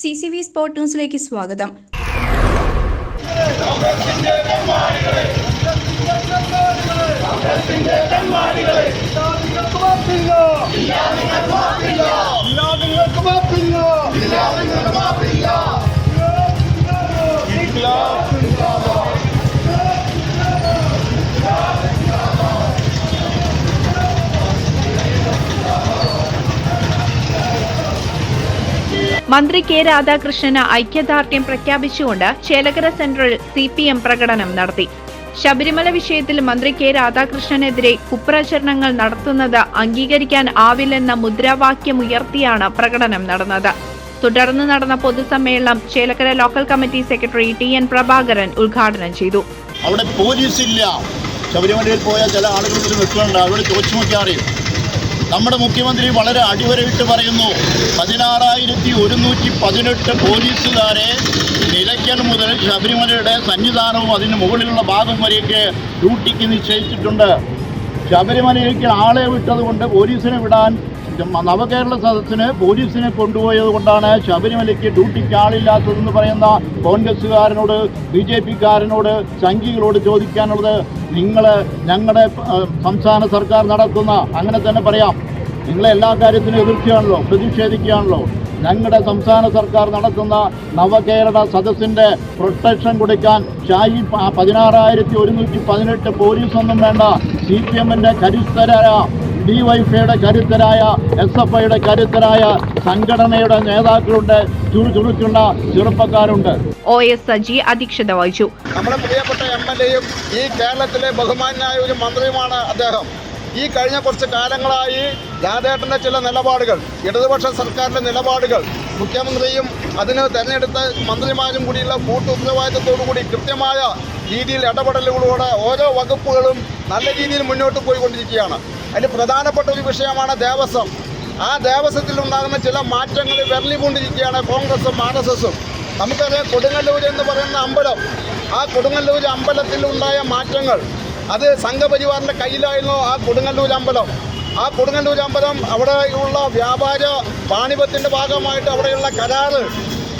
C C V sport ന്യൂസിലേക്ക് സ്വാഗതം. മന്ത്രി കെ രാധാകൃഷ്ണന് ഐക്യദാർഢ്യം പ്രഖ്യാപിച്ചുകൊണ്ട് Chelakkara central C P M പ്രകടനം നടത്തി. ശബരിമല വിഷയത്തിൽ മന്ത്രി കെ രാധാകൃഷ്ണനെതിരെ കുപ്രചരണങ്ങൾ നടത്തുന്നത് അംഗീകരിക്കാൻ ആവില്ലെന്ന മുദ്രാവാക്യമുയർത്തിയാണ് പ്രകടനം നടന്നത്. തുടർന്ന് നടന്ന പൊതുസമ്മേളനം Chelakkara local committee secretary T N Prabhakaran ഉദ്ഘാടനം ചെയ്തു. അവിടെ പോലീസ് ഇല്ല ശബരിമലയിൽ പോയ ചില ആളുകൾ അവിടെ ചോദിച്ചു നോക്കിയാൽ അറിയും. നമ്മുടെ മുഖ്യമന്ത്രി വളരെ അടിവരവിട്ട് പറയുന്നു പതിനാറായിരത്തി ഒരുന്നൂറ്റി പതിനെട്ട് പോലീസുകാരെ നിലയ്ക്കൽ മുതൽ ശബരിമലയുടെ സന്നിധാനവും അതിന് മുകളിലുള്ള ഭാഗം വരെയൊക്കെ ഡ്യൂട്ടിക്ക് നിശ്ചയിച്ചിട്ടുണ്ട്. ശബരിമലയിലേക്ക് ആളെ വിട്ടതുകൊണ്ട് പോലീസിനെ വിടാൻ നവകേരള സദസ്സിന് പോലീസിനെ കൊണ്ടുപോയത് കൊണ്ടാണ് ശബരിമലയ്ക്ക് ഡ്യൂട്ടിക്ക് ആളില്ലാത്തതെന്ന് പറയുന്ന കോൺഗ്രസ്സുകാരനോട് ബി ജെ പിക്കാരനോട് സംഘികളോട് ചോദിക്കാനുള്ളത് നിങ്ങൾ ഞങ്ങളുടെ സംസ്ഥാന സർക്കാർ നടത്തുന്ന അങ്ങനെ തന്നെ പറയാം. നിങ്ങളെ എല്ലാ കാര്യത്തിനും എതിർക്കുകയാണല്ലോ പ്രതിഷേധിക്കുകയാണല്ലോ. ഞങ്ങളുടെ സംസ്ഥാന സർക്കാർ നടത്തുന്ന നവകേരള സദസ്സിന്റെ പ്രൊട്ടക്ഷൻ കൊടുക്കാൻ ഷായി പതിനാറായിരത്തി ഒരുന്നൂറ്റി പതിനെട്ട് പോലീസൊന്നും വേണ്ട. സി പി എമ്മിന്റെ കരുത്തരായ ഡി വൈഫൈയുടെ കരുത്തരായ എസ് എഫ് ഐയുടെ കരുത്തരായ സംഘടനയുടെ നേതാക്കളുണ്ട് ചുറുചുറുക്കുള്ള ചെറുപ്പക്കാരുണ്ട്. ഒ എസ് സജി അധ്യക്ഷത വഹിച്ചു. നമ്മുടെ പ്രിയപ്പെട്ട എം എൽ എയും ഈ കേരളത്തിലെ ബഹുമാനായ ഒരു മന്ത്രിയുമാണ് അദ്ദേഹം. ഈ കഴിഞ്ഞ കുറച്ച് കാലങ്ങളായി രാധേട്ടന്റെ ചില നിലപാടുകൾ ഇടതുപക്ഷ സർക്കാരിന്റെ നിലപാടുകൾ മുഖ്യമന്ത്രിയും അതിന് തെരഞ്ഞെടുത്ത മന്ത്രിമാരും കൂടിയുള്ള കൂട്ടു ഉത്തരവാദിത്തത്തോടു കൂടി കൃത്യമായ രീതിയിൽ ഇടപെടലുകളോടെ ഓരോ വകുപ്പുകളും നല്ല രീതിയിൽ മുന്നോട്ട് പോയിക്കൊണ്ടിരിക്കുകയാണ്. അതിൽ പ്രധാനപ്പെട്ട ഒരു വിഷയമാണ് ദേവസ്വം. ആ ദേവസ്വത്തിൽ ഉണ്ടാകുന്ന ചില മാറ്റങ്ങൾ വിരലിക്കൊണ്ടിരിക്കുകയാണ് കോൺഗ്രസും ആർ എസ് എസും നമുക്കറിയാം കൊടുങ്ങല്ലൂർ എന്ന് പറയുന്ന അമ്പലം ആ കൊടുങ്ങല്ലൂർ അമ്പലത്തിൽ ഉണ്ടായ മാറ്റങ്ങൾ അത് സംഘപരിവാറിന്റെ കയ്യിലായിരുന്നു ആ കൊടുങ്ങല്ലൂർ അമ്പലം. ആ കൊടുങ്ങല്ലൂർ അമ്പലം അവിടെയുള്ള വ്യാപാര വാണിഭത്തിന്റെ ഭാഗമായിട്ട് അവിടെയുള്ള കരാറ്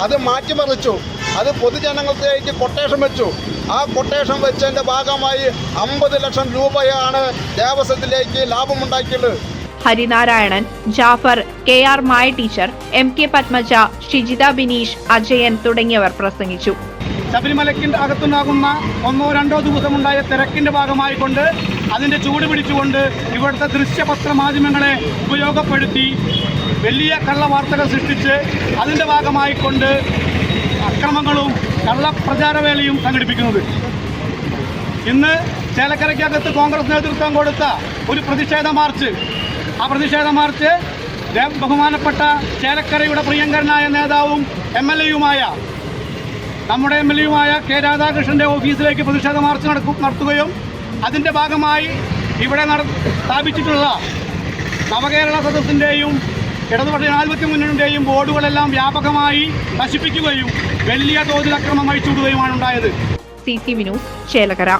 അത് മാറ്റിമറിച്ചു. അത് പൊതുജനങ്ങളിലേക്ക് കൊട്ടേഷൻ വെച്ചു. ആ കൊട്ടേഷൻ വെച്ചതിന്റെ ഭാഗമായി അമ്പത് ലക്ഷം രൂപയാണ് ദേവസ്വത്തിലേക്ക് ലാഭമുണ്ടാക്കിയത്. Harinarayanan Jafar K R Maya teacher M K Padmaja Shijitha Bineesh Ajayan തുടങ്ങിയവർ പ്രസംഗിച്ചു. ശബരിമലയ്ക്ക് അകത്തുണ്ടാകുന്ന ഒന്നോ രണ്ടോ ദിവസമുണ്ടായ തിരക്കിന്റെ ഭാഗമായിക്കൊണ്ട് അതിന്റെ ചൂട് പിടിച്ചുകൊണ്ട് ഇവിടുത്തെ ദൃശ്യപത്ര മാധ്യമങ്ങളെ ഉപയോഗപ്പെടുത്തി വലിയ കള്ള വാർത്തകൾ സൃഷ്ടിച്ച് അതിന്റെ ഭാഗമായിക്കൊണ്ട് അക്രമങ്ങളും കള്ളപ്രചാരവേലയും സംഘടിപ്പിക്കുന്നത്. ഇന്ന് ചേലക്കരയ്ക്കകത്ത് കോൺഗ്രസ് നേതൃത്വം കൊടുത്ത ഒരു പ്രതിഷേധ മാർച്ച്. ആ പ്രതിഷേധ മാർച്ച് ബഹുമാനപ്പെട്ട ചേലക്കരയുടെ പ്രിയങ്കരനായ നേതാവും എം എൽ എയുമായ നമ്മുടെ എം എൽ എയുമായ കെ രാധാകൃഷ്ണന്റെ ഓഫീസിലേക്ക് പ്രതിഷേധ മാർച്ച് നടക്കും നടത്തുകയും അതിന്റെ ഭാഗമായി ഇവിടെ നട സ്ഥാപിച്ചിട്ടുള്ള നവകേരള സദസ്സിന്റെയും ഇടതുപക്ഷ ജനാധിപത്യ മുന്നണിയുടെയും ബോർഡുകളെല്ലാം വ്യാപകമായി നശിപ്പിക്കുകയും വലിയ തോതിൽ അക്രമം അഴിച്ചുവിടുകയുമാണ് ഉണ്ടായത്. C C Vinu news Chelakkara.